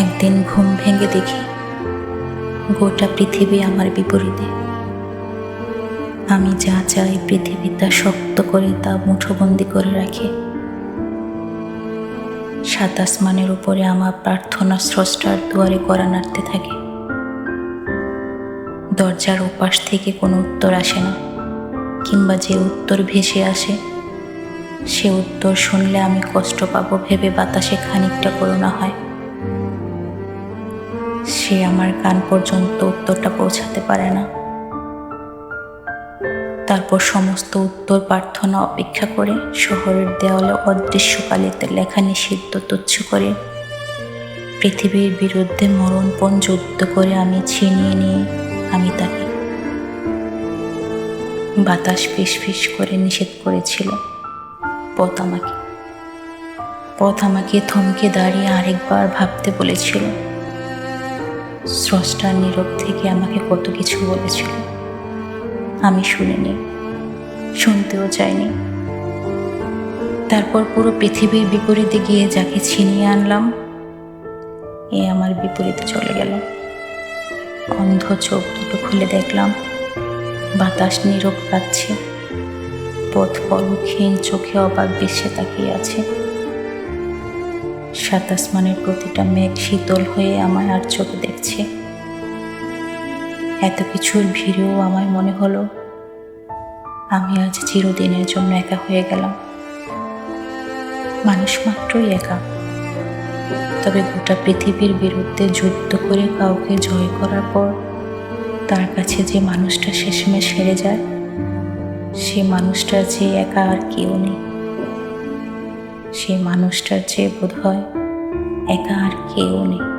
একদিন ঘুম ভেঙে দেখি গোটা পৃথিবী আমার বিপরীতে। আমি যা চাই পৃথিবী তা শক্ত করে তা মুঠোবন্দি করে রাখে। সাত আসমানের উপরে আমার প্রার্থনা স্রষ্টার দুয়ারে করা নাড়তে থাকে। দরজার ওপাশ থেকে কোনো উত্তর আসে না, কিংবা যে উত্তর ভেসে আসে, সে উত্তর শুনলে আমি কষ্ট পাবো, ভেবে বাতাসে খানিকটা করোনা হয়। সে আমার কান পর্যন্ত উত্তরটা পৌঁছাতে পারে না। তারপর সমস্ত উত্তর প্রার্থনা অপেক্ষা করে শহরের দেওয়ালে অদৃশ্য কালিতে লেখা নিষিদ্ধ তুচ্ছ করে পৃথিবীর বিরুদ্ধে মরণপণ যুদ্ধ করে আমি ছিনিয়ে নিয়ে আমি তাকে বাতাস ফিস ফিস করে নিষেধ করেছিল। পথ আমাকে পথ আমাকে থমকে দাঁড়িয়ে আরেকবার ভাবতে বলেছিল। স্রষ্টার নীরব থেকে আমাকে কত কিছু বলেছিল। আমি শুনিনি, শুনতেও চাইনি। তারপর পুরো পৃথিবীর বিপরীতে গিয়ে যাকে ছিনিয়ে আনলাম, এ আমার বিপরীতে চলে গেল। অন্ধ চোখ দুটো খুলে দেখলাম, বাতাস নীরব পাচ্ছে, পথ পলক্ষীন চোখে অবাক বিশ্বে তাকিয়ে আছে। সাত আসমানের প্রতিটা মেঘ শীতল হয়ে আমার আর চোখে দেখছে। এত কিছুর ভিড়েও আমায় মনে হলো, আমি আজ চিরদিনের জন্য একা হয়ে গেলাম। মানুষ মাত্রই একা। তবে গোটা পৃথিবীর বিরুদ্ধে যুদ্ধ করে কাউকে জয় করার পর তার কাছে যে মানুষটা শেষমেশ হেরে যায়, সে মানুষটার যে একা আর কেউ নেই। সে মানুষটার চেয়ে বোধ হয় একা আর কেউ নেই।